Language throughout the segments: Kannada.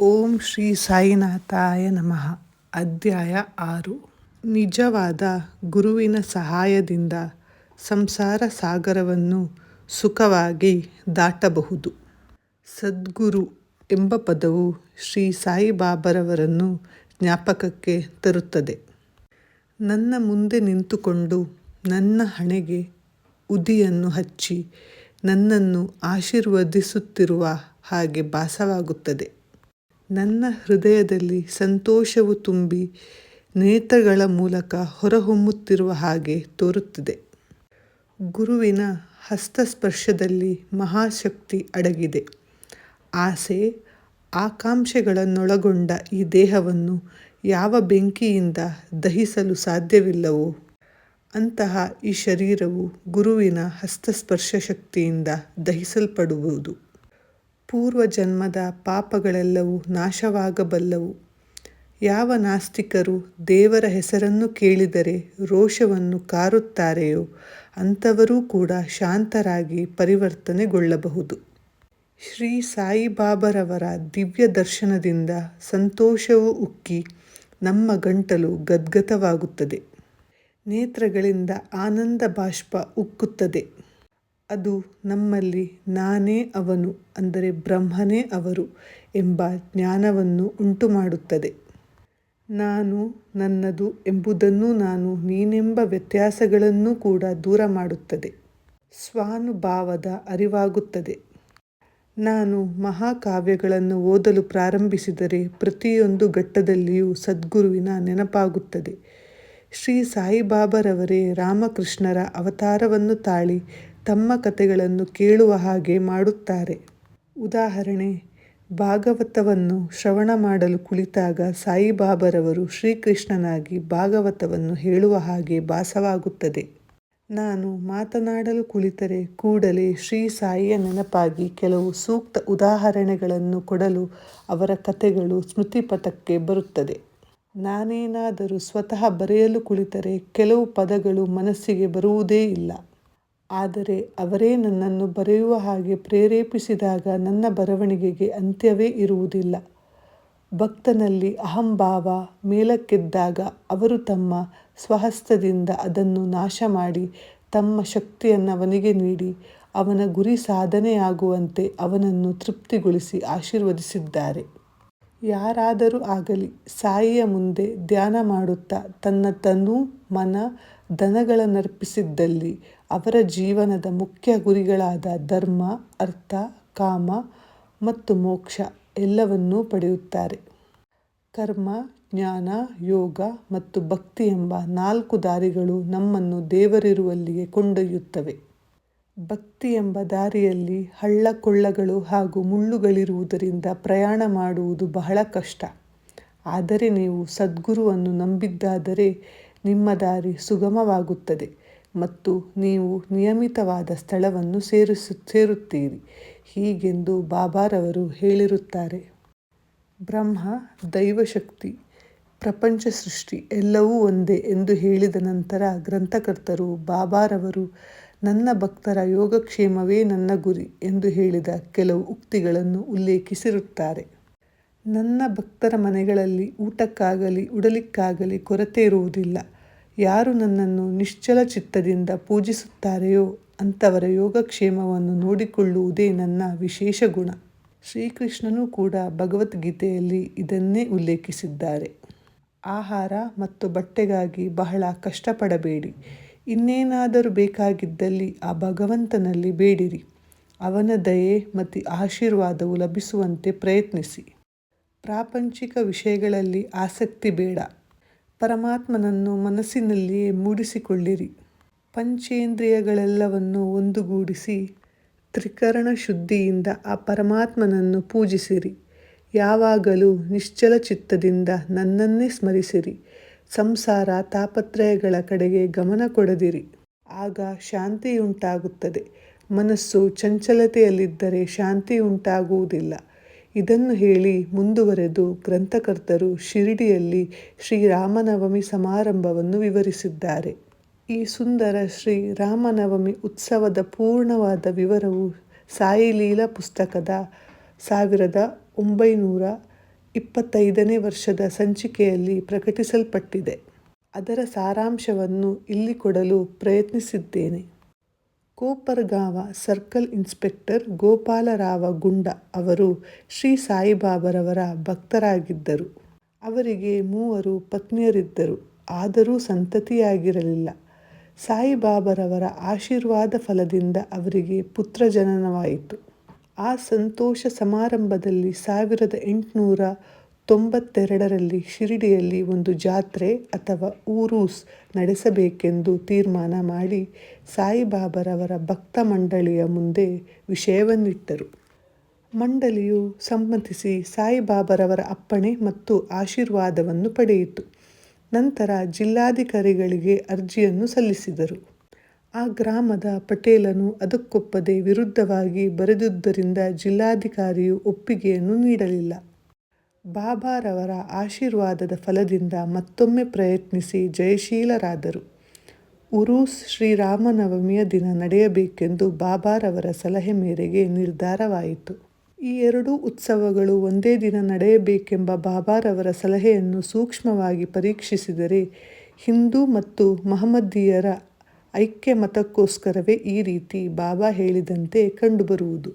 ಓಂ ಶ್ರೀ ಸಾಯಿನಾಥಾಯ ನಮಃ. ಅಧ್ಯಾಯ ಆರು. ನಿಜವಾದ ಗುರುವಿನ ಸಹಾಯದಿಂದ ಸಂಸಾರ ಸಾಗರವನ್ನು ಸುಖವಾಗಿ ದಾಟಬಹುದು. ಸದ್ಗುರು ಎಂಬ ಪದವು ಶ್ರೀ ಸಾಯಿಬಾಬರವರನ್ನು ಜ್ಞಾಪಕಕ್ಕೆ ತರುತ್ತದೆ. ನನ್ನ ಮುಂದೆ ನಿಂತುಕೊಂಡು ನನ್ನ ಹಣೆಗೆ ಉದಿಯನ್ನು ಹಚ್ಚಿ ನನ್ನನ್ನು ಆಶೀರ್ವದಿಸುತ್ತಿರುವ ಹಾಗೆ ಭಾಸವಾಗುತ್ತದೆ. ನನ್ನ ಹೃದಯದಲ್ಲಿ ಸಂತೋಷವು ತುಂಬಿ ನೇತ್ರಗಳ ಮೂಲಕ ಹೊರಹೊಮ್ಮುತ್ತಿರುವ ಹಾಗೆ ತೋರುತ್ತಿದೆ. ಗುರುವಿನ ಹಸ್ತಸ್ಪರ್ಶದಲ್ಲಿ ಮಹಾಶಕ್ತಿ ಅಡಗಿದೆ. ಆಸೆ, ಆಕಾಂಕ್ಷೆಗಳನ್ನೊಳಗೊಂಡ ಈ ದೇಹವನ್ನು ಯಾವ ಬೆಂಕಿಯಿಂದ ದಹಿಸಲು ಸಾಧ್ಯವಿಲ್ಲವೋ, ಅಂತಹ ಈ ಶರೀರವು ಗುರುವಿನ ಹಸ್ತಸ್ಪರ್ಶ ಶಕ್ತಿಯಿಂದ ದಹಿಸಲ್ಪಡುವುದು. ಪೂರ್ವ ಜನ್ಮದ ಪಾಪಗಳೆಲ್ಲವೂ ನಾಶವಾಗಬಲ್ಲವು. ಯಾವ ನಾಸ್ತಿಕರು ದೇವರ ಹೆಸರನ್ನು ಕೇಳಿದರೆ ರೋಷವನ್ನು ಕಾರುತ್ತಾರೆಯೋ ಅಂಥವರೂ ಕೂಡ ಶಾಂತರಾಗಿ ಪರಿವರ್ತನೆಗೊಳ್ಳಬಹುದು. ಶ್ರೀ ಸಾಯಿಬಾಬರವರ ದಿವ್ಯ ದರ್ಶನದಿಂದ ಸಂತೋಷವು ಉಕ್ಕಿ ನಮ್ಮ ಗಂಟಲು ಗದ್ಗತವಾಗುತ್ತದೆ. ನೇತ್ರಗಳಿಂದ ಆನಂದ ಬಾಷ್ಪ ಉಕ್ಕುತ್ತದೆ. ಅದು ನಮ್ಮಲ್ಲಿ ನಾನೇ ಅವನು, ಅಂದರೆ ಬ್ರಹ್ಮನೇ ಅವರು ಎಂಬ ಜ್ಞಾನವನ್ನು ಉಂಟು ಮಾಡುತ್ತದೆ ನಾನು ನನ್ನದು ಎಂಬುದನ್ನು ನಾನು ನೀನೆಂಬ ವ್ಯತ್ಯಾಸಗಳನ್ನು ಕೂಡ ದೂರ ಮಾಡುತ್ತದೆ ಸ್ವಾನುಭಾವದ ಅರಿವಾಗುತ್ತದೆ. ನಾನು ಮಹಾಕಾವ್ಯಗಳನ್ನು ಓದಲು ಪ್ರಾರಂಭಿಸಿದರೆ ಪ್ರತಿಯೊಂದು ಘಟ್ಟದಲ್ಲಿಯೂ ಸದ್ಗುರುವಿನ ನೆನಪಾಗುತ್ತದೆ. ಶ್ರೀ ಸಾಯಿಬಾಬರವರೇ ರಾಮಕೃಷ್ಣರ ಅವತಾರವನ್ನು ತಾಳಿ ತಮ್ಮ ಕಥೆಗಳನ್ನು ಕೇಳುವ ಹಾಗೆ ಮಾಡುತ್ತಾರೆ. ಉದಾಹರಣೆ, ಭಾಗವತವನ್ನು ಶ್ರವಣ ಮಾಡಲು ಕುಳಿತಾಗ ಸಾಯಿಬಾಬರವರು ಶ್ರೀಕೃಷ್ಣನಾಗಿ ಭಾಗವತವನ್ನು ಹೇಳುವ ಹಾಗೆ ಭಾಸವಾಗುತ್ತದೆ. ನಾನು ಮಾತನಾಡಲು ಕುಳಿತರೆ ಕೂಡಲೇ ಶ್ರೀ ಸಾಯಿಯ ನೆನಪಾಗಿ ಕೆಲವು ಸೂಕ್ತ ಉದಾಹರಣೆಗಳನ್ನು ಕೊಡಲು ಅವರ ಕಥೆಗಳು ಸ್ಮೃತಿಪಥಕ್ಕೆ ಬರುತ್ತದೆ. ನಾನೇನಾದರೂ ಸ್ವತಃ ಬರೆಯಲು ಕುಳಿತರೆ ಕೆಲವು ಪದಗಳು ಮನಸ್ಸಿಗೆ ಬರುವುದೇ ಇಲ್ಲ. ಆದರೆ ಅವರೇ ನನ್ನನ್ನು ಬರೆಯುವ ಹಾಗೆ ಪ್ರೇರೇಪಿಸಿದಾಗ ನನ್ನ ಬರವಣಿಗೆಗೆ ಅಂತ್ಯವೇ ಇರುವುದಿಲ್ಲ. ಭಕ್ತನಲ್ಲಿ ಅಹಂಭಾವ ಮೇಲಕ್ಕೆದ್ದಾಗ ಅವರು ತಮ್ಮ ಸ್ವಹಸ್ತದಿಂದ ಅದನ್ನು ನಾಶ ಮಾಡಿ ತಮ್ಮ ಶಕ್ತಿಯನ್ನು ಅವನಿಗೆ ನೀಡಿ, ಅವನ ಗುರಿ ಸಾಧನೆಯಾಗುವಂತೆ ಅವನನ್ನು ತೃಪ್ತಿಗೊಳಿಸಿ ಆಶೀರ್ವದಿಸಿದ್ದಾರೆ. ಯಾರಾದರೂ ಆಗಲಿ ಸಾಯಿಯ ಮುಂದೆ ಧ್ಯಾನ ಮಾಡುತ್ತಾ ತನ್ನ ತನು ಮನ ಧನಗಳನ್ನರ್ಪಿಸಿದ್ದಲ್ಲಿ ಅವರ ಜೀವನದ ಮುಖ್ಯ ಗುರಿಗಳಾದ ಧರ್ಮ, ಅರ್ಥ, ಕಾಮ ಮತ್ತು ಮೋಕ್ಷ ಎಲ್ಲವನ್ನೂ ಪಡೆಯುತ್ತಾರೆ. ಕರ್ಮ, ಜ್ಞಾನ, ಯೋಗ ಮತ್ತು ಭಕ್ತಿ ಎಂಬ ನಾಲ್ಕು ದಾರಿಗಳು ನಮ್ಮನ್ನು ದೇವರಿರುವಲ್ಲಿಗೆ ಕೊಂಡೊಯ್ಯುತ್ತವೆ. ಭಕ್ತಿ ಎಂಬ ದಾರಿಯಲ್ಲಿ ಹಳ್ಳ ಕೊಳ್ಳಗಳು ಹಾಗೂ ಮುಳ್ಳುಗಳಿರುವುದರಿಂದ ಪ್ರಯಾಣ ಮಾಡುವುದು ಬಹಳ ಕಷ್ಟ. ಆದರೆ ನೀವು ಸದ್ಗುರುವನ್ನು ನಂಬಿದ್ದಾದರೆ ನಿಮ್ಮ ದಾರಿ ಸುಗಮವಾಗುತ್ತದೆ. ಮತ್ತು ನೀವು ನಿಯಮಿತವಾದ ಸ್ಥಳವನ್ನು ಸೇರಿಸು, ಸೇರುತ್ತೀರಿ. ಹೀಗೆಂದು ಬಾಬಾರವರು ಹೇಳಿರುತ್ತಾರೆ. ಬ್ರಹ್ಮ, ದೈವಶಕ್ತಿ, ಪ್ರಪಂಚ ಸೃಷ್ಟಿ ಎಲ್ಲವೂ ಒಂದೇ ಎಂದು ಹೇಳಿದ ನಂತರ ಗ್ರಂಥಕರ್ತರು ಬಾಬಾರವರು, ನನ್ನ ಭಕ್ತರ ಯೋಗಕ್ಷೇಮವೇ ನನ್ನ ಗುರಿ ಎಂದು ಹೇಳಿದ ಕೆಲವು ಉಕ್ತಿಗಳನ್ನು ಉಲ್ಲೇಖಿಸಿರುತ್ತಾರೆ. ನನ್ನ ಭಕ್ತರ ಮನೆಗಳಲ್ಲಿ ಊಟಕ್ಕಾಗಲಿ, ಉಡಲಿಕ್ಕಾಗಲಿ ಕೊರತೆ ಇರುವುದಿಲ್ಲ. ಯಾರು ನನ್ನನ್ನು ನಿಶ್ಚಲ ಚಿತ್ತದಿಂದ ಪೂಜಿಸುತ್ತಾರೆಯೋ ಅಂಥವರ ಯೋಗಕ್ಷೇಮವನ್ನು ನೋಡಿಕೊಳ್ಳುವುದೇ ನನ್ನ ವಿಶೇಷ ಗುಣ. ಶ್ರೀಕೃಷ್ಣನೂ ಕೂಡ ಭಗವದ್ಗೀತೆಯಲ್ಲಿ ಇದನ್ನೇ ಉಲ್ಲೇಖಿಸಿದ್ದಾರೆ. ಆಹಾರ ಮತ್ತು ಬಟ್ಟೆಗಾಗಿ ಬಹಳ ಕಷ್ಟಪಡಬೇಡಿ. ಇನ್ನೇನಾದರೂ ಬೇಕಾಗಿದ್ದಲ್ಲಿ ಆ ಭಗವಂತನಲ್ಲಿ ಬೇಡಿರಿ. ಅವನ ದಯೆ ಮತ್ತು ಆಶೀರ್ವಾದವು ಲಭಿಸುವಂತೆ ಪ್ರಯತ್ನಿಸಿ. ಪ್ರಾಪಂಚಿಕ ವಿಷಯಗಳಲ್ಲಿ ಆಸಕ್ತಿ ಬೇಡ. ಪರಮಾತ್ಮನನ್ನು ಮನಸ್ಸಿನಲ್ಲಿಯೇ ಮೂಡಿಸಿಕೊಳ್ಳಿರಿ. ಪಂಚೇಂದ್ರಿಯಗಳೆಲ್ಲವನ್ನು ಒಂದುಗೂಡಿಸಿ ತ್ರಿಕರಣ ಶುದ್ಧಿಯಿಂದ ಆ ಪರಮಾತ್ಮನನ್ನು ಪೂಜಿಸಿರಿ. ಯಾವಾಗಲೂ ನಿಶ್ಚಲ ಚಿತ್ತದಿಂದ ನನ್ನನ್ನೇ ಸ್ಮರಿಸಿರಿ. ಸಂಸಾರ ತಾಪತ್ರಯಗಳ ಕಡೆಗೆ ಗಮನ ಕೊಡದಿರಿ. ಆಗ ಶಾಂತಿಯುಂಟಾಗುತ್ತದೆ. ಮನಸ್ಸು ಚಂಚಲತೆಯಲ್ಲಿದ್ದರೆ ಶಾಂತಿ ಉಂಟಾಗುವುದಿಲ್ಲ ಇದನ್ನು ಹೇಳಿ ಮುಂದುವರೆದು ಗ್ರಂಥಕರ್ತರು ಶಿರಡಿಯಲ್ಲಿ ಶ್ರೀರಾಮನವಮಿ ಸಮಾರಂಭವನ್ನು ವಿವರಿಸಿದ್ದಾರೆ. ಈ ಸುಂದರ ಶ್ರೀ ರಾಮನವಮಿ ಉತ್ಸವದ ಪೂರ್ಣವಾದ ವಿವರವು ಸಾಯಿಲೀಲಾ ಪುಸ್ತಕದ ಸಾವಿರದ ಒಂಬೈನೂರ ಇಪ್ಪತ್ತೈದನೇ ವರ್ಷದ ಸಂಚಿಕೆಯಲ್ಲಿ ಪ್ರಕಟಿಸಲ್ಪಟ್ಟಿದೆ. ಅದರ ಸಾರಾಂಶವನ್ನು ಇಲ್ಲಿ ಕೊಡಲು ಪ್ರಯತ್ನಿಸಿದ್ದೇನೆ. ಕೋಪರ್ಗಾಂವ ಸರ್ಕಲ್ ಇನ್ಸ್ಪೆಕ್ಟರ್ ಗೋಪಾಲರಾವ ಗುಂಡ ಅವರು ಶ್ರೀ ಸಾಯಿಬಾಬರವರ ಭಕ್ತರಾಗಿದ್ದರು. ಅವರಿಗೆ ಮೂವರು ಪತ್ನಿಯರಿದ್ದರು. ಆದರೂ ಸಂತತಿಯಾಗಿರಲಿಲ್ಲ. ಸಾಯಿಬಾಬರವರ ಆಶೀರ್ವಾದ ಫಲದಿಂದ ಅವರಿಗೆ ಪುತ್ರ ಜನನವಾಯಿತು. ಆ ಸಂತೋಷ ಸಮಾರಂಭದಲ್ಲಿ ಸಾವಿರದ ಎಂಟುನೂರ ತೊಂಬತ್ತೆರಡರಲ್ಲಿ ಶಿರಡಿಯಲ್ಲಿ ಒಂದು ಜಾತ್ರೆ ಅಥವಾ ಊರೂಸ್ ನಡೆಸಬೇಕೆಂದು ತೀರ್ಮಾನ ಮಾಡಿ ಸಾಯಿಬಾಬರವರ ಭಕ್ತ ಮಂಡಳಿಯ ಮುಂದೆ ವಿಷಯವನ್ನಿಟ್ಟರು. ಮಂಡಳಿಯು ಸಮ್ಮತಿಸಿ ಸಾಯಿಬಾಬರವರ ಅಪ್ಪಣೆ ಮತ್ತು ಆಶೀರ್ವಾದವನ್ನು ಪಡೆಯಿತು. ನಂತರ ಜಿಲ್ಲಾಧಿಕಾರಿಗಳಿಗೆ ಅರ್ಜಿಯನ್ನು ಸಲ್ಲಿಸಿದರು. ಆ ಗ್ರಾಮದ ಪಟೇಲನು ಅದಕ್ಕೊಪ್ಪದೆ ವಿರುದ್ಧವಾಗಿ ಬರೆದುದರಿಂದ ಜಿಲ್ಲಾಧಿಕಾರಿಯು ಒಪ್ಪಿಗೆಯನ್ನು ನೀಡಲಿಲ್ಲ. ಬಾಬಾರವರ ಆಶೀರ್ವಾದದ ಫಲದಿಂದ ಮತ್ತೊಮ್ಮೆ ಪ್ರಯತ್ನಿಸಿ ಜಯಶೀಲರಾದರು. ಉರೂಸ್ ಶ್ರೀರಾಮನವಮಿಯ ದಿನ ನಡೆಯಬೇಕೆಂದು ಬಾಬಾರವರ ಸಲಹೆ ಮೇರೆಗೆ ನಿರ್ಧಾರವಾಯಿತು. ಈ ಎರಡೂ ಉತ್ಸವಗಳು ಒಂದೇ ದಿನ ನಡೆಯಬೇಕೆಂಬ ಬಾಬಾರವರ ಸಲಹೆಯನ್ನು ಸೂಕ್ಷ್ಮವಾಗಿ ಪರೀಕ್ಷಿಸಿದರೆ ಹಿಂದೂ ಮತ್ತು ಮಹಮ್ಮದೀಯರ ಐಕ್ಯ ಮತಕ್ಕೋಸ್ಕರವೇ ಈ ರೀತಿ ಬಾಬಾ ಹೇಳಿದಂತೆ ಕಂಡುಬರುವುದು.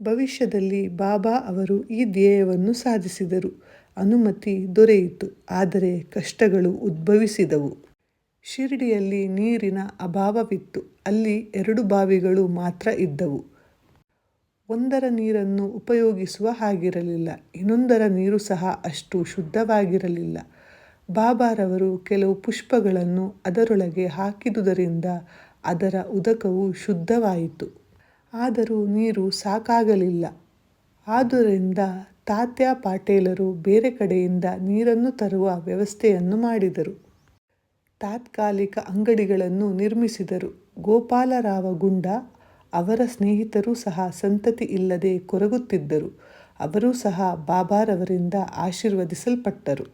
ಭವಿಷ್ಯದಲ್ಲಿ ಬಾಬಾ ಅವರು ಈ ಧ್ಯೇಯವನ್ನು ಸಾಧಿಸಿದರು. ಅನುಮತಿ ದೊರೆಯಿತು, ಆದರೆ ಕಷ್ಟಗಳು ಉದ್ಭವಿಸಿದವು. ಶಿರಡಿಯಲ್ಲಿ ನೀರಿನ ಅಭಾವವಿತ್ತು, ಅಲ್ಲಿ ಎರಡು ಬಾವಿಗಳು ಮಾತ್ರ ಇದ್ದವು. ಒಂದರ ನೀರನ್ನು ಉಪಯೋಗಿಸುವ ಹಾಗಿರಲಿಲ್ಲ, ಇನ್ನೊಂದರ ನೀರು ಸಹ ಅಷ್ಟು ಶುದ್ಧವಾಗಿರಲಿಲ್ಲ. ಬಾಬಾರವರು ಕೆಲವು ಪುಷ್ಪಗಳನ್ನು ಅದರೊಳಗೆ ಹಾಕಿದುದರಿಂದ ಅದರ ಉದಕವು ಶುದ್ಧವಾಯಿತು. ಆದರೂ ನೀರು ಸಾಕಾಗಲಿಲ್ಲ. ಆದ್ದರಿಂದ ತಾತ್ಯಾ ಪಾಟೇಲರು ಬೇರೆ ಕಡೆಯಿಂದ ನೀರನ್ನು ತರುವ ವ್ಯವಸ್ಥೆಯನ್ನು ಮಾಡಿದರು. ತಾತ್ಕಾಲಿಕ ಅಂಗಡಿಗಳನ್ನು ನಿರ್ಮಿಸಿದರು. ಗೋಪಾಲರಾವ ಗುಂಡ ಅವರ ಸ್ನೇಹಿತರು ಸಹ ಸಂತತಿ ಇಲ್ಲದೆ ಕೊರಗುತ್ತಿದ್ದರು. ಅವರೂ ಸಹ ಬಾಬಾರವರಿಂದ ಆಶೀರ್ವದಿಸಲ್ಪಟ್ಟರು.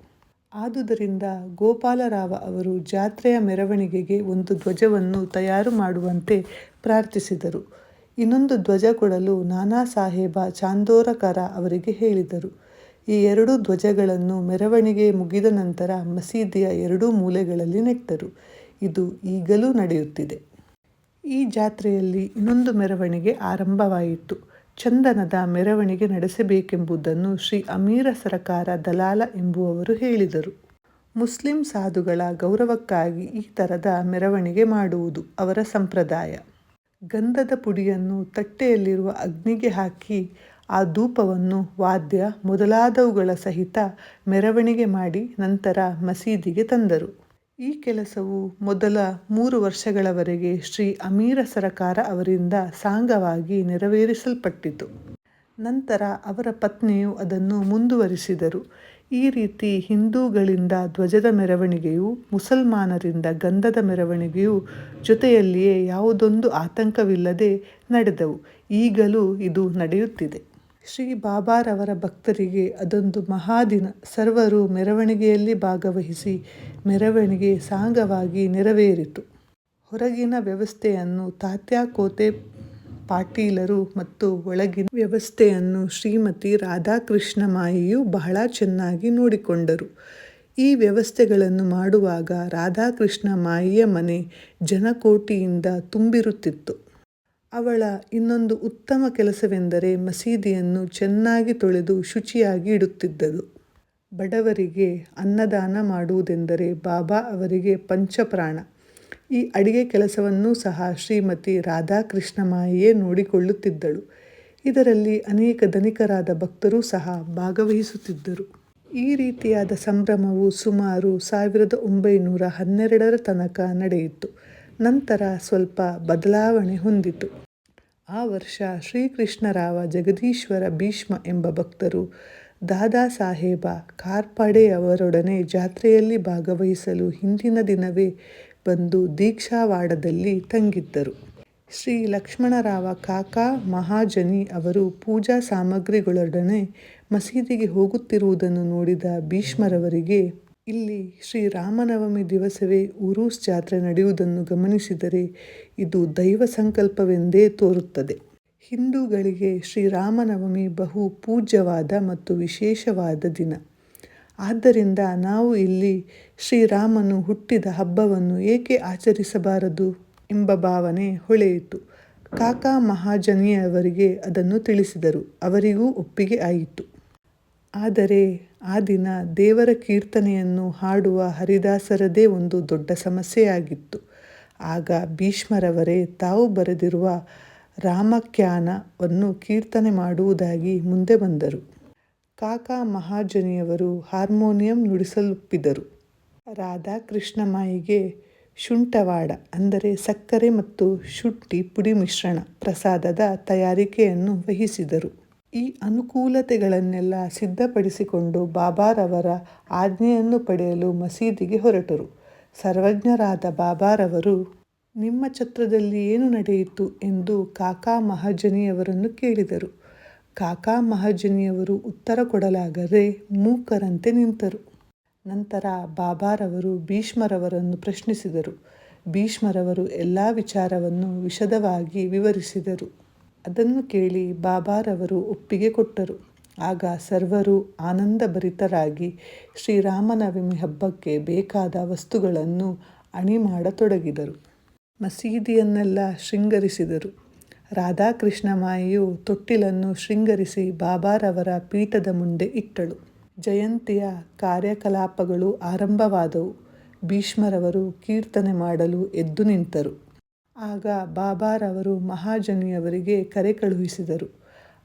ಆದುದರಿಂದ ಗೋಪಾಲರಾವ ಅವರು ಜಾತ್ರೆಯ ಮೆರವಣಿಗೆಗೆ ಒಂದು ಧ್ವಜವನ್ನು ತಯಾರು ಮಾಡುವಂತೆ ಪ್ರಾರ್ಥಿಸಿದರು. ಇನ್ನೊಂದು ಧ್ವಜ ಕೊಡಲು ನಾನಾ ಸಾಹೇಬ ಚಾಂದೋರಕರ ಅವರಿಗೆ ಹೇಳಿದರು. ಈ ಎರಡೂ ಧ್ವಜಗಳನ್ನು ಮೆರವಣಿಗೆ ಮುಗಿದ ನಂತರ ಮಸೀದಿಯ ಎರಡೂ ಮೂಲೆಗಳಲ್ಲಿ ನೆಟ್ಟರು. ಇದು ಈಗಲೂ ನಡೆಯುತ್ತಿದೆ. ಈ ಜಾತ್ರೆಯಲ್ಲಿ ಇನ್ನೊಂದು ಮೆರವಣಿಗೆ ಆರಂಭವಾಯಿತು. ಚಂದನದ ಮೆರವಣಿಗೆ ನಡೆಸಬೇಕೆಂಬುದನ್ನು ಶ್ರೀ ಅಮೀರ ಸರಕಾರ ದಲಾಲ ಎಂಬುವವರು ಹೇಳಿದರು. ಮುಸ್ಲಿಂ ಸಾಧುಗಳ ಗೌರವಕ್ಕಾಗಿ ಈ ಥರದ ಮೆರವಣಿಗೆ ಮಾಡುವುದು ಅವರ ಸಂಪ್ರದಾಯ. ಗಂಧದ ಪುಡಿಯನ್ನು ತಟ್ಟೆಯಲ್ಲಿರುವ ಅಗ್ನಿಗೆ ಹಾಕಿ ಆ ಧೂಪವನ್ನು ವಾದ್ಯ ಮೊದಲಾದವುಗಳ ಸಹಿತ ಮೆರವಣಿಗೆ ಮಾಡಿ ನಂತರ ಮಸೀದಿಗೆ ತಂದರು. ಈ ಕೆಲಸವು ಮೊದಲ ಮೂರು ವರ್ಷಗಳವರೆಗೆ ಶ್ರೀ ಅಮೀರ ಸರಕಾರ ಅವರಿಂದ ಸಾಂಗವಾಗಿ ನೆರವೇರಿಸಲ್ಪಟ್ಟಿತು. ನಂತರ ಅವರ ಪತ್ನಿಯು ಅದನ್ನು ಮುಂದುವರಿಸಿದರು. ಈ ರೀತಿ ಹಿಂದೂಗಳಿಂದ ಧ್ವಜದ ಮೆರವಣಿಗೆಯು, ಮುಸಲ್ಮಾನರಿಂದ ಗಂಧದ ಮೆರವಣಿಗೆಯು ಜೊತೆಯಲ್ಲಿಯೇ ಯಾವುದೊಂದು ಆತಂಕವಿಲ್ಲದೆ ನಡೆದವು. ಈಗಲೂ ಇದು ನಡೆಯುತ್ತಿದೆ. ಶ್ರೀ ಬಾಬಾರವರ ಭಕ್ತರಿಗೆ ಅದೊಂದು ಮಹಾದಿನ. ಸರ್ವರು ಮೆರವಣಿಗೆಯಲ್ಲಿ ಭಾಗವಹಿಸಿ ಮೆರವಣಿಗೆ ಸಾಂಗವಾಗಿ ನೆರವೇರಿತು. ಹೊರಗಿನ ವ್ಯವಸ್ಥೆಯನ್ನು ತಾತ್ಯಾಕೋತೆ ಪಾಟೀಲರು ಮತ್ತು ಒಳಗಿನ ವ್ಯವಸ್ಥೆಯನ್ನು ಶ್ರೀಮತಿ ರಾಧಾಕೃಷ್ಣ ಮಾಯಿಯು ಬಹಳ ಚೆನ್ನಾಗಿ ನೋಡಿಕೊಂಡರು. ಈ ವ್ಯವಸ್ಥೆಗಳನ್ನು ಮಾಡುವಾಗ ರಾಧಾಕೃಷ್ಣ ಮಾಯಿಯ ಮನೆ ಜನಕೋಟಿಯಿಂದ ತುಂಬಿರುತ್ತಿತ್ತು. ಅವಳ ಇನ್ನೊಂದು ಉತ್ತಮ ಕೆಲಸವೆಂದರೆ ಮಸೀದಿಯನ್ನು ಚೆನ್ನಾಗಿ ತೊಳೆದು ಶುಚಿಯಾಗಿ ಇಡುತ್ತಿದ್ದದು. ಬಡವರಿಗೆ ಅನ್ನದಾನ ಮಾಡುವುದೆಂದರೆ ಬಾಬಾ ಅವರಿಗೆ ಪಂಚಪ್ರಾಣ. ಈ ಅಡಿಗೆ ಕೆಲಸವನ್ನು ಸಹ ಶ್ರೀಮತಿ ರಾಧಾಕೃಷ್ಣಮಾಯಿಯೇ ನೋಡಿಕೊಳ್ಳುತ್ತಿದ್ದಳು. ಇದರಲ್ಲಿ ಅನೇಕ ಧನಿಕರಾದ ಭಕ್ತರು ಸಹ ಭಾಗವಹಿಸುತ್ತಿದ್ದರು. ಈ ರೀತಿಯಾದ ಸಂಭ್ರಮವು ಸುಮಾರು ಸಾವಿರದ ಒಂಬೈನೂರ ಹನ್ನೆರಡರ ತನಕ ನಡೆಯಿತು. ನಂತರ ಸ್ವಲ್ಪ ಬದಲಾವಣೆ ಹೊಂದಿತು. ಆ ವರ್ಷ ಶ್ರೀಕೃಷ್ಣರಾವ ಜಗದೀಶ್ವರ ಭೀಷ್ಮ ಎಂಬ ಭಕ್ತರು ದಾದಾ ಸಾಹೇಬ ಕಾರ್ಪಾಡೆಯವರೊಡನೆ ಜಾತ್ರೆಯಲ್ಲಿ ಭಾಗವಹಿಸಲು ಹಿಂದಿನ ದಿನವೇ ಬಂದು ದೀಕ್ಷಾವಾಡದಲ್ಲಿ ತಂಗಿದ್ದರು. ಶ್ರೀ ಲಕ್ಷ್ಮಣರಾವ ಕಾಕಾ ಮಹಾಜನಿ ಅವರು ಪೂಜಾ ಸಾಮಗ್ರಿಗಳೊಡನೆ ಮಸೀದಿಗೆ ಹೋಗುತ್ತಿರುವುದನ್ನು ನೋಡಿದ ಭೀಷ್ಮರವರಿಗೆ, ಇಲ್ಲಿ ಶ್ರೀರಾಮನವಮಿ ದಿವಸವೇ ಉರೂಸ್ ಜಾತ್ರೆ ನಡೆಯುವುದನ್ನು ಗಮನಿಸಿದರೆ ಇದು ದೈವ ಸಂಕಲ್ಪವೆಂದೇ ತೋರುತ್ತದೆ. ಹಿಂದೂಗಳಿಗೆ ಶ್ರೀರಾಮನವಮಿ ಬಹು ಪೂಜ್ಯವಾದ ಮತ್ತು ವಿಶೇಷವಾದ ದಿನ. ಆದ್ದರಿಂದ ನಾವು ಇಲ್ಲಿ ಶ್ರೀರಾಮನು ಹುಟ್ಟಿದ ಹಬ್ಬವನ್ನು ಏಕೆ ಆಚರಿಸಬಾರದು ಎಂಬ ಭಾವನೆ ಹೊಳೆಯಿತು. ಕಾಕಾ ಮಹಾಜನಿಯವರಿಗೆ ಅದನ್ನು ತಿಳಿಸಿದರು, ಅವರಿಗೂ ಒಪ್ಪಿಗೆ ಆಯಿತು. ಆದರೆ ಆ ದಿನ ದೇವರ ಕೀರ್ತನೆಯನ್ನು ಹಾಡುವ ಹರಿದಾಸರದೇ ಒಂದು ದೊಡ್ಡ ಸಮಸ್ಯೆಯಾಗಿತ್ತು. ಆಗ ಭೀಷ್ಮರವರೇ, ತಾವು ಬರೆದಿರುವ ರಾಮಖ್ಯಾನವನ್ನು ಕೀರ್ತನೆ ಮಾಡುವುದಾಗಿ ಮುಂದೆ ಬಂದರು. ಕಾಕಾ ಮಹಾಜನಿಯವರು ಹಾರ್ಮೋನಿಯಂ ನುಡಿಸಲೊಪ್ಪಿದರು. ರಾಧಾಕೃಷ್ಣಮಾಯಿಗೆ ಶುಂಠವಾಡ ಅಂದರೆ ಸಕ್ಕರೆ ಮತ್ತು ಶುಟ್ಟಿ ಪುಡಿ ಮಿಶ್ರಣ ಪ್ರಸಾದದ ತಯಾರಿಕೆಯನ್ನು ವಹಿಸಿದರು. ಈ ಅನುಕೂಲತೆಗಳನ್ನೆಲ್ಲ ಸಿದ್ಧಪಡಿಸಿಕೊಂಡು ಬಾಬಾರವರ ಆಜ್ಞೆಯನ್ನು ಪಡೆಯಲು ಮಸೀದಿಗೆ ಹೊರಟರು. ಸರ್ವಜ್ಞರಾದ ಬಾಬಾರವರು ನಿಮ್ಮ ಛತ್ರದಲ್ಲಿ ಏನು ನಡೆಯಿತು ಎಂದು ಕಾಕಾ ಮಹಾಜನಿಯವರನ್ನು ಕೇಳಿದರು. ಕಾಕಾ ಮಹಾಜನಿಯವರು ಉತ್ತರ ಕೊಡಲಾಗದೆ ಮೂಕರಂತೆ ನಿಂತರು. ನಂತರ ಬಾಬಾರವರು ಭೀಷ್ಮರವರನ್ನು ಪ್ರಶ್ನಿಸಿದರು. ಭೀಷ್ಮರವರು ಎಲ್ಲ ವಿಚಾರವನ್ನು ವಿಶದವಾಗಿ ವಿವರಿಸಿದರು. ಅದನ್ನು ಕೇಳಿ ಬಾಬಾರವರು ಒಪ್ಪಿಗೆ ಕೊಟ್ಟರು. ಆಗ ಸರ್ವರು ಆನಂದಭರಿತರಾಗಿ ಶ್ರೀರಾಮನವಮಿ ಹಬ್ಬಕ್ಕೆ ಬೇಕಾದ ವಸ್ತುಗಳನ್ನು ಅಣಿ ಮಾಡತೊಡಗಿದರು. ಮಸೀದಿಯನ್ನೆಲ್ಲ ಶೃಂಗರಿಸಿದರು. ರಾಧಾಕೃಷ್ಣಮಾಯಿಯು ತೊಟ್ಟಿಲನ್ನು ಶೃಂಗರಿಸಿ ಬಾಬಾರವರ ಪೀಠದ ಮುಂದೆ ಇಟ್ಟಳು. ಜಯಂತಿಯ ಕಾರ್ಯಕಲಾಪಗಳು ಆರಂಭವಾದವು. ಭೀಷ್ಮರವರು ಕೀರ್ತನೆ ಮಾಡಲು ಎದ್ದು ನಿಂತರು. ಆಗ ಬಾಬಾರವರು ಮಹಾಜನಿಯವರಿಗೆ ಕರೆ ಕಳುಹಿಸಿದರು.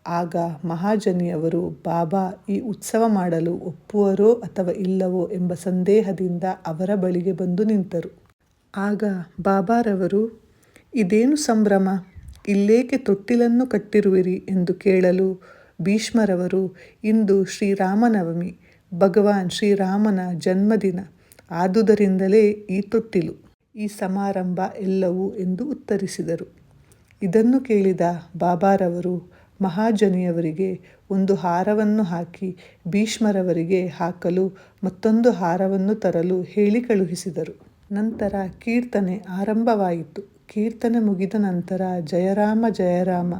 ಆಗ ಮಹಾಜನಿಯವರು, ಬಾಬಾ, ಈ ಉತ್ಸವ ಮಾಡಲು ಒಪ್ಪುವರೋ ಅಥವಾ ಇಲ್ಲವೋ ಎಂಬ ಸಂದೇಹದಿಂದ ಅವರ ಬಳಿಗೆ ಬಂದು ನಿಂತರು. ಆಗ ಬಾಬಾರವರು, ಇದೇನು ಸಂಭ್ರಮ? ಇಲ್ಲೇಕೆ ತೊಟ್ಟಿಲನ್ನು ಕಟ್ಟಿರುವಿರಿ ಎಂದು ಕೇಳಲು ಭೀಷ್ಮರವರು, ಇಂದು ಶ್ರೀರಾಮನವಮಿ, ಭಗವಾನ್ ಶ್ರೀರಾಮನ ಜನ್ಮದಿನ. ಆದುದರಿಂದಲೇ ಈ ತೊಟ್ಟಿಲು, ಈ ಸಮಾರಂಭ ಎಲ್ಲವೂ ಎಂದು ಉತ್ತರಿಸಿದರು. ಇದನ್ನು ಕೇಳಿದ ಬಾಬಾರವರು ಮಹಾಜನಿಯವರಿಗೆ ಒಂದು ಹಾರವನ್ನು ಹಾಕಿ ಭೀಷ್ಮರವರಿಗೆ ಹಾಕಲು ಮತ್ತೊಂದು ಹಾರವನ್ನು ತರಲು ಹೇಳಿ ಕಳುಹಿಸಿದರು. ನಂತರ ಕೀರ್ತನೆ ಆರಂಭವಾಯಿತು. ಕೀರ್ತನೆ ಮುಗಿದ ನಂತರ ಜಯರಾಮ ಜಯರಾಮ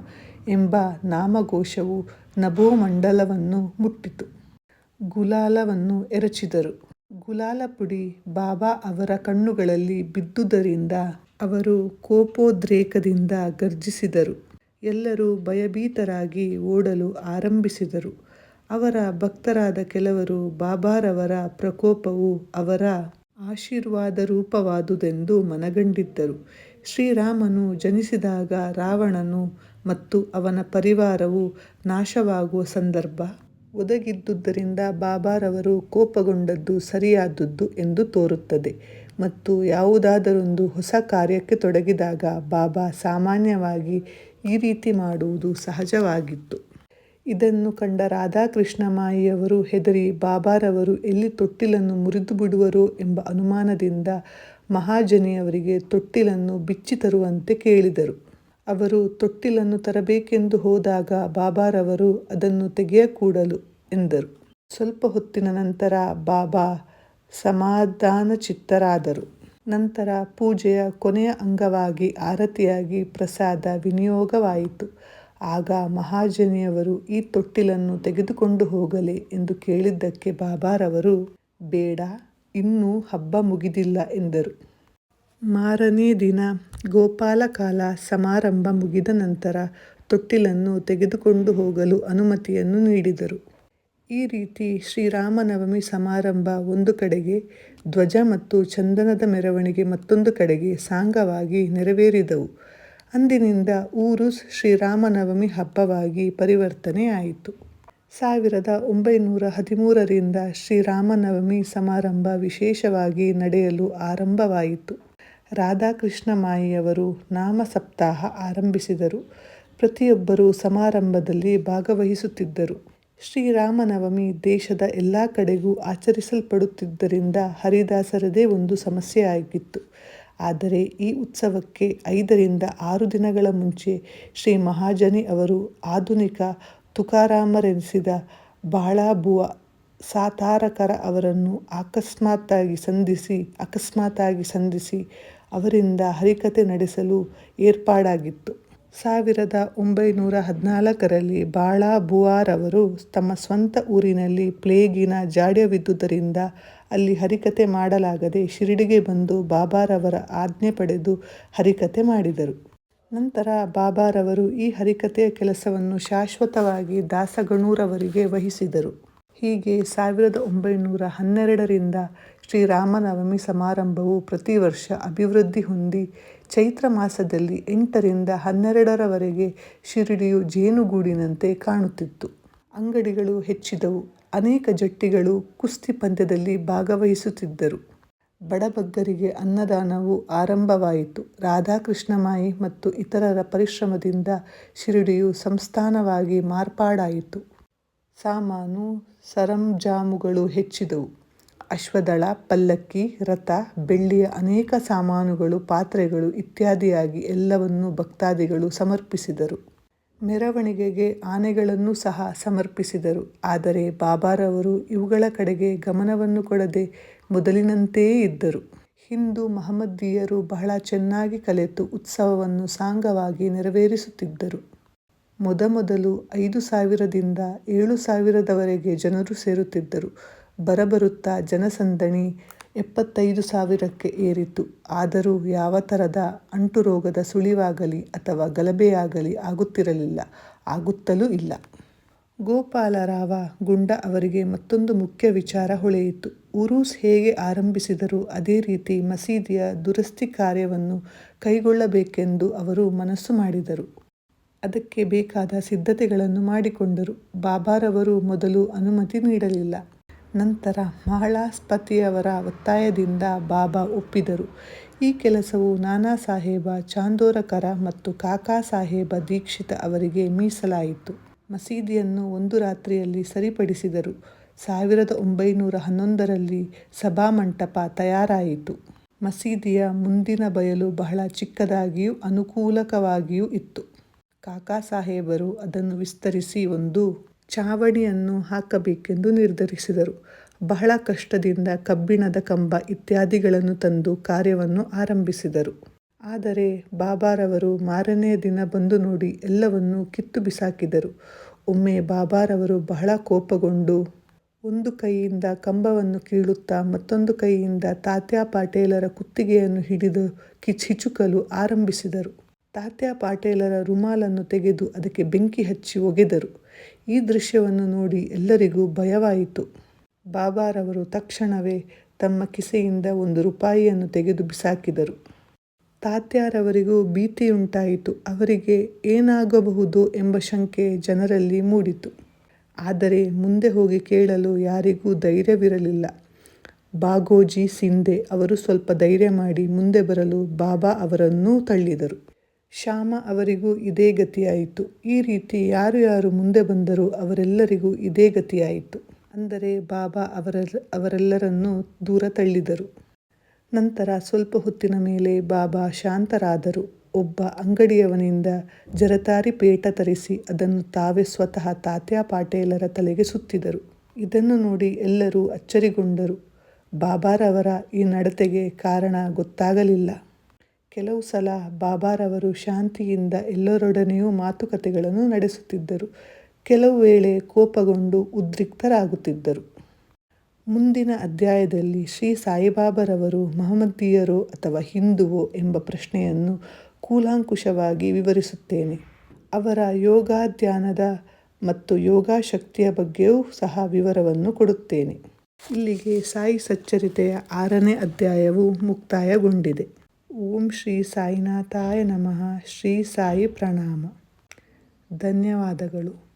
ಎಂಬ ನಾಮಘೋಷವು ನಭೋಮಂಡಲವನ್ನು ಮುಟ್ಟಿತು. ಗುಲಾಲವನ್ನು ಎರಚಿದರು. ಗುಲಾಲ ಪುಡಿ ಬಾಬಾ ಅವರ ಕಣ್ಣುಗಳಲ್ಲಿ ಬಿದ್ದುದರಿಂದ ಅವರು ಕೋಪೋದ್ರೇಕದಿಂದ ಗರ್ಜಿಸಿದರು. ಎಲ್ಲರೂ ಭಯಭೀತರಾಗಿ ಓಡಲು ಆರಂಭಿಸಿದರು. ಅವರ ಭಕ್ತರಾದ ಕೆಲವರು ಬಾಬಾರವರ ಪ್ರಕೋಪವು ಅವರ ಆಶೀರ್ವಾದ ರೂಪವಾದುದೆಂದು ಮನಗಂಡಿದ್ದರು. ಶ್ರೀರಾಮನು ಜನಿಸಿದಾಗ ರಾವಣನು ಮತ್ತು ಅವನ ಪರಿವಾರವು ನಾಶವಾಗುವ ಸಂದರ್ಭ. ಒದಗಿದ್ದುದರಿಂದ ಬಾಬಾರವರು ಕೋಪಗೊಂಡದ್ದು ಸರಿಯಾದದ್ದು ಎಂದು ತೋರುತ್ತದೆ. ಮತ್ತು ಯಾವುದಾದರೊಂದು ಹೊಸ ಕಾರ್ಯಕ್ಕೆ ತೊಡಗಿದಾಗ ಬಾಬಾ ಸಾಮಾನ್ಯವಾಗಿ ಈ ರೀತಿ ಮಾಡುವುದು ಸಹಜವಾಗಿತ್ತು. ಇದನ್ನು ಕಂಡ ರಾಧಾಕೃಷ್ಣಮಾಯಿಯವರು ಹೆದರಿ, ಬಾಬಾರವರು ಎಲ್ಲಿ ತೊಟ್ಟಿಲನ್ನು ಮುರಿದು ಬಿಡುವರೋ ಎಂಬ ಅನುಮಾನದಿಂದ ಮಹಾಜನಿಯವರಿಗೆ ತೊಟ್ಟಿಲನ್ನು ಬಿಚ್ಚಿ ತರುವಂತೆ ಕೇಳಿದರು. ಅವರು ತೊಟ್ಟಿಲನ್ನು ತರಬೇಕೆಂದು ಹೋದಾಗ ಬಾಬಾರವರು ಅದನ್ನು ತೆಗೆಯಕೂಡಲು ಎಂದರು. ಸ್ವಲ್ಪ ಹೊತ್ತಿನ ನಂತರ ಬಾಬಾ ಸಮಾಧಾನಚಿತ್ತರಾದರು. ನಂತರ ಪೂಜೆಯ ಕೊನೆಯ ಅಂಗವಾಗಿ ಆರತಿಯಾಗಿ ಪ್ರಸಾದ ವಿನಿಯೋಗವಾಯಿತು. ಆಗ ಮಹಾಜನಿಯವರು ಈ ತೊಟ್ಟಿಲನ್ನು ತೆಗೆದುಕೊಂಡು ಹೋಗಲಿ ಎಂದು ಕೇಳಿದ್ದಕ್ಕೆ ಬಾಬಾರವರು, ಬೇಡ ಇನ್ನೂ ಹಬ್ಬ ಮುಗಿದಿಲ್ಲ ಎಂದರು. ಮಾರನೇ ದಿನ ಗೋಪಾಲಕಾಲ ಸಮಾರಂಭ ಮುಗಿದ ನಂತರ ತೊಟ್ಟಿಲನ್ನು ತೆಗೆದುಕೊಂಡು ಹೋಗಲು ಅನುಮತಿಯನ್ನು ನೀಡಿದರು. ಈ ರೀತಿ ಶ್ರೀರಾಮನವಮಿ ಸಮಾರಂಭ ಒಂದು ಕಡೆಗೆ, ಧ್ವಜ ಮತ್ತು ಚಂದನದ ಮೆರವಣಿಗೆ ಮತ್ತೊಂದು ಕಡೆಗೆ ಸಾಂಗವಾಗಿ ನೆರವೇರಿದವು. ಅಂದಿನಿಂದ ಊರು ಶ್ರೀರಾಮನವಮಿ ಹಬ್ಬವಾಗಿ ಪರಿವರ್ತನೆಯಾಯಿತು. ಸಾವಿರದ ಒಂಬೈನೂರ ಹದಿಮೂರರಿಂದ ಶ್ರೀರಾಮನವಮಿ ಸಮಾರಂಭ ವಿಶೇಷವಾಗಿ ನಡೆಯಲು ಆರಂಭವಾಯಿತು. ರಾಧಾಕೃಷ್ಣಮಾಯಿಯವರು ನಾಮ ಸಪ್ತಾಹ ಆರಂಭಿಸಿದರು. ಪ್ರತಿಯೊಬ್ಬರೂ ಸಮಾರಂಭದಲ್ಲಿ ಭಾಗವಹಿಸುತ್ತಿದ್ದರು. ಶ್ರೀರಾಮನವಮಿ ದೇಶದ ಎಲ್ಲ ಕಡೆಗೂ ಆಚರಿಸಲ್ಪಡುತ್ತಿದ್ದರಿಂದ ಹರಿದಾಸರದೇ ಒಂದು ಸಮಸ್ಯೆ ಆಗಿತ್ತು. ಆದರೆ ಈ ಉತ್ಸವಕ್ಕೆ ಐದರಿಂದ ಆರು ದಿನಗಳ ಮುಂಚೆ ಶ್ರೀ ಮಹಾಜನಿ ಅವರು ಆಧುನಿಕ ತುಕಾರಾಮರೆನಿಸಿದ ಬಾಳಾಬುವ ಸಾತಾರಕರ ಅವರನ್ನು ಅಕಸ್ಮಾತ್ತಾಗಿ ಸಂಧಿಸಿ ಅಕಸ್ಮಾತ್ತಾಗಿ ಸಂಧಿಸಿ ಅವರಿಂದ ಹರಿಕತೆ ನಡೆಸಲು ಏರ್ಪಾಡಾಗಿತ್ತು ಸಾವಿರದ ಒಂಬೈನೂರ ಹದಿನಾಲ್ಕರಲ್ಲಿ ಬಾಳಾ ಬುವಾರವರು ತಮ್ಮ ಸ್ವಂತ ಊರಿನಲ್ಲಿ ಪ್ಲೇಗಿನ ಜಾಡ್ಯವಿದ್ದುದರಿಂದ ಅಲ್ಲಿ ಹರಿಕತೆ ಮಾಡಲಾಗದೆ ಶಿರಡಿಗೆ ಬಂದು ಬಾಬಾರವರ ಆಜ್ಞೆ ಪಡೆದು ಹರಿಕತೆ ಮಾಡಿದರು. ನಂತರ ಬಾಬಾರವರು ಈ ಹರಿಕತೆಯ ಕೆಲಸವನ್ನು ಶಾಶ್ವತವಾಗಿ ದಾಸಗಣೂರವರಿಗೆ ವಹಿಸಿದರು. ಹೀಗೆ ಸಾವಿರದ ಒಂಬೈನೂರ ಹನ್ನೆರಡರಿಂದ ಶ್ರೀರಾಮನವಮಿ ಸಮಾರಂಭವು ಪ್ರತಿ ವರ್ಷ ಅಭಿವೃದ್ಧಿ ಹೊಂದಿ ಚೈತ್ರ ಮಾಸದಲ್ಲಿ ಎಂಟರಿಂದ ಹನ್ನೆರಡರವರೆಗೆ ಶಿರಡಿಯು ಜೇನುಗೂಡಿನಂತೆ ಕಾಣುತ್ತಿತ್ತು. ಅಂಗಡಿಗಳು ಹೆಚ್ಚಿದವು. ಅನೇಕ ಜಟ್ಟಿಗಳು ಕುಸ್ತಿ ಪಂದ್ಯದಲ್ಲಿ ಭಾಗವಹಿಸುತ್ತಿದ್ದರು. ಬಡಬಗ್ಗರಿಗೆ ಅನ್ನದಾನವು ಆರಂಭವಾಯಿತು. ರಾಧಾಕೃಷ್ಣಮಾಯಿ ಮತ್ತು ಇತರರ ಪರಿಶ್ರಮದಿಂದ ಶಿರಡಿಯು ಸಂಸ್ಥಾನವಾಗಿ ಮಾರ್ಪಾಡಾಯಿತು. ಸಾಮಾನು ಸರಂಜಾಮುಗಳು ಹೆಚ್ಚಿದವು. ಅಶ್ವದಳ, ಪಲ್ಲಕ್ಕಿ, ರಥ, ಬೆಳ್ಳಿಯ ಅನೇಕ ಸಾಮಾನುಗಳು, ಪಾತ್ರೆಗಳು ಇತ್ಯಾದಿಯಾಗಿ ಎಲ್ಲವನ್ನೂ ಭಕ್ತಾದಿಗಳು ಸಮರ್ಪಿಸಿದರು. ಮೆರವಣಿಗೆಗೆ ಆನೆಗಳನ್ನು ಸಹ ಸಮರ್ಪಿಸಿದರು. ಆದರೆ ಬಾಬಾರವರು ಇವುಗಳ ಕಡೆಗೆ ಗಮನವನ್ನು ಕೊಡದೆ ಮೊದಲಿನಂತೆಯೇ ಇದ್ದರು. ಹಿಂದೂ ಮಹಮ್ಮದೀಯರು ಬಹಳ ಚೆನ್ನಾಗಿ ಕಲೆತು ಉತ್ಸವವನ್ನು ಸಾಂಗವಾಗಿ ನೆರವೇರಿಸುತ್ತಿದ್ದರು. ಮೊದಮೊದಲು ಐದು ಸಾವಿರದಿಂದ ಏಳು ಸಾವಿರದವರೆಗೆ ಜನರು ಸೇರುತ್ತಿದ್ದರು. ಬರಬರುತ್ತಾ ಜನಸಂದಣಿ ಎಪ್ಪತ್ತೈದು ಸಾವಿರಕ್ಕೆ ಏರಿತು. ಆದರೂ ಯಾವ ಥರದ ಅಂಟು ರೋಗದ ಸುಳಿವಾಗಲಿ ಅಥವಾ ಗಲಭೆಯಾಗಲಿ ಆಗುತ್ತಿರಲಿಲ್ಲ, ಆಗುತ್ತಲೂ ಇಲ್ಲ. ಗೋಪಾಲರಾವ ಗುಂಡ ಅವರಿಗೆ ಮತ್ತೊಂದು ಮುಖ್ಯ ವಿಚಾರ ಹೊಳೆಯಿತು. ಉರೂಸ್ ಹೇಗೆ ಆರಂಭಿಸಿದರೂ ಅದೇ ರೀತಿ ಮಸೀದಿಯ ದುರಸ್ತಿ ಕಾರ್ಯವನ್ನು ಕೈಗೊಳ್ಳಬೇಕೆಂದು ಅವರು ಮನಸ್ಸು ಮಾಡಿದರು. ಅದಕ್ಕೆ ಬೇಕಾದ ಸಿದ್ಧತೆಗಳನ್ನು ಮಾಡಿಕೊಂಡರು. ಬಾಬಾರವರು ಮೊದಲು ಅನುಮತಿ ನೀಡಲಿಲ್ಲ. ನಂತರ ಮಹಳಾಸ್ಪತಿಯವರ ಒತ್ತಾಯದಿಂದ ಬಾಬಾ ಒಪ್ಪಿದರು. ಈ ಕೆಲಸವು ನಾನಾ ಸಾಹೇಬ ಚಾಂದೋರಕರ ಮತ್ತು ಕಾಕಾ ಸಾಹೇಬ ದೀಕ್ಷಿತ ಅವರಿಗೆ ಮೀಸಲಾಯಿತು. ಮಸೀದಿಯನ್ನು ಒಂದು ರಾತ್ರಿಯಲ್ಲಿ ಸರಿಪಡಿಸಿದರು. ಸಾವಿರದ ಒಂಬೈನೂರ ಹನ್ನೊಂದರಲ್ಲಿ ಸಭಾಮಂಟಪ ತಯಾರಾಯಿತು. ಮಸೀದಿಯ ಮುಂದಿನ ಬಯಲು ಬಹಳ ಚಿಕ್ಕದಾಗಿಯೂ ಅನುಕೂಲಕವಾಗಿಯೂ ಇತ್ತು. ಕಾಕಾ ಸಾಹೇಬರು ಅದನ್ನು ವಿಸ್ತರಿಸಿ ಒಂದು ಚಾವಣಿಯನ್ನು ಹಾಕಬೇಕೆಂದು ನಿರ್ಧರಿಸಿದರು. ಬಹಳ ಕಷ್ಟದಿಂದ ಕಬ್ಬಿಣದ ಕಂಬ ಇತ್ಯಾದಿಗಳನ್ನು ತಂದು ಕಾರ್ಯವನ್ನು ಆರಂಭಿಸಿದರು. ಆದರೆ ಬಾಬಾರವರು ಮಾರನೆಯ ದಿನ ಬಂದು ನೋಡಿ ಎಲ್ಲವನ್ನೂ ಕಿತ್ತು ಬಿಸಾಕಿದರು. ಒಮ್ಮೆ ಬಾಬಾರವರು ಬಹಳ ಕೋಪಗೊಂಡು ಒಂದು ಕೈಯಿಂದ ಕಂಬವನ್ನು ಕೀಳುತ್ತಾ ಮತ್ತೊಂದು ಕೈಯಿಂದ ತಾತ್ಯಾ ಪಾಟೇಲರ ಕುತ್ತಿಗೆಯನ್ನು ಹಿಡಿದು ಕಿಚ್ಚಿಚುಕಲು ಆರಂಭಿಸಿದರು. ತಾತ್ಯಾ ಪಾಟೇಲರ ರುಮಾಲನ್ನು ತೆಗೆದು ಅದಕ್ಕೆ ಬೆಂಕಿ ಹಚ್ಚಿ ಒಗೆದರು. ಈ ದೃಶ್ಯವನ್ನು ನೋಡಿ ಎಲ್ಲರಿಗೂ ಭಯವಾಯಿತು. ಬಾಬಾರವರು ತಕ್ಷಣವೇ ತಮ್ಮ ಕಿಸೆಯಿಂದ ಒಂದು ರೂಪಾಯಿಯನ್ನು ತೆಗೆದು ಬಿಸಾಕಿದರು. ತಾತ್ಯಾರವರಿಗೂ ಭೀತಿಯುಂಟಾಯಿತು. ಅವರಿಗೆ ಏನಾಗಬಹುದು ಎಂಬ ಶಂಕೆ ಜನರಲ್ಲಿ ಮೂಡಿತು. ಆದರೆ ಮುಂದೆ ಹೋಗಿ ಕೇಳಲು ಯಾರಿಗೂ ಧೈರ್ಯವಿರಲಿಲ್ಲ. ಬಾಗೋಜಿ ಸಿಂಧೆ ಅವರು ಸ್ವಲ್ಪ ಧೈರ್ಯ ಮಾಡಿ ಮುಂದೆ ಬರಲು ಬಾಬಾ ಅವರನ್ನೂ ತಳ್ಳಿದರು. ಶ್ಯಾಮ ಅವರಿಗೂ ಇದೇ ಗತಿಯಾಯಿತು. ಈ ರೀತಿ ಯಾರು ಯಾರು ಮುಂದೆ ಬಂದರೂ ಅವರೆಲ್ಲರಿಗೂ ಇದೇ ಗತಿಯಾಯಿತು. ಅಂದರೆ ಬಾಬಾ ಅವರ ಅವರೆಲ್ಲರನ್ನೂ ದೂರ ತಳ್ಳಿದರು. ನಂತರ ಸ್ವಲ್ಪ ಹೊತ್ತಿನ ಮೇಲೆ ಬಾಬಾ ಶಾಂತರಾದರು. ಒಬ್ಬ ಅಂಗಡಿಯವನಿಂದ ಜರತಾರಿ ಪೇಟ ತರಿಸಿ ಅದನ್ನು ತಾವೇ ಸ್ವತಃ ತಾತ್ಯಾ ಪಾಟೇಲರ ತಲೆಗೆ ಸುತ್ತಿದರು. ಇದನ್ನು ನೋಡಿ ಎಲ್ಲರೂ ಅಚ್ಚರಿಗೊಂಡರು. ಬಾಬಾರವರ ಈ ನಡತೆಗೆ ಕಾರಣ ಗೊತ್ತಾಗಲಿಲ್ಲ. ಕೆಲವು ಸಲ ಬಾಬಾರವರು ಶಾಂತಿಯಿಂದ ಎಲ್ಲರೊಡನೆಯೂ ಮಾತುಕತೆಗಳನ್ನು ನಡೆಸುತ್ತಿದ್ದರು. ಕೆಲವು ವೇಳೆ ಕೋಪಗೊಂಡು ಉದ್ರಿಕ್ತರಾಗುತ್ತಿದ್ದರು. ಮುಂದಿನ ಅಧ್ಯಾಯದಲ್ಲಿ ಶ್ರೀ ಸಾಯಿಬಾಬಾರವರು ಮಹಮ್ಮದೀಯರೋ ಅಥವಾ ಹಿಂದುವೋ ಎಂಬ ಪ್ರಶ್ನೆಯನ್ನು ಕೂಲಂಕುಷವಾಗಿ ವಿವರಿಸುತ್ತೇನೆ. ಅವರ ಯೋಗಾಧ್ಯಾನದ ಮತ್ತು ಯೋಗಶಕ್ತಿಯ ಬಗ್ಗೆಯೂ ಸಹ ವಿವರವನ್ನು ಕೊಡುತ್ತೇನೆ. ಇಲ್ಲಿಗೆ ಸಾಯಿ ಸಚ್ಚರಿತೆಯ ಆರನೇ ಅಧ್ಯಾಯವು ಮುಕ್ತಾಯಗೊಂಡಿದೆ. ಓಂ ಶ್ರೀ ಸಾಯಿನಾಥಾಯ ನಮಃ, ಶ್ರೀ ಸಾಯಿ ಪ್ರಣಾಮ. ಧನ್ಯವಾದಗಳು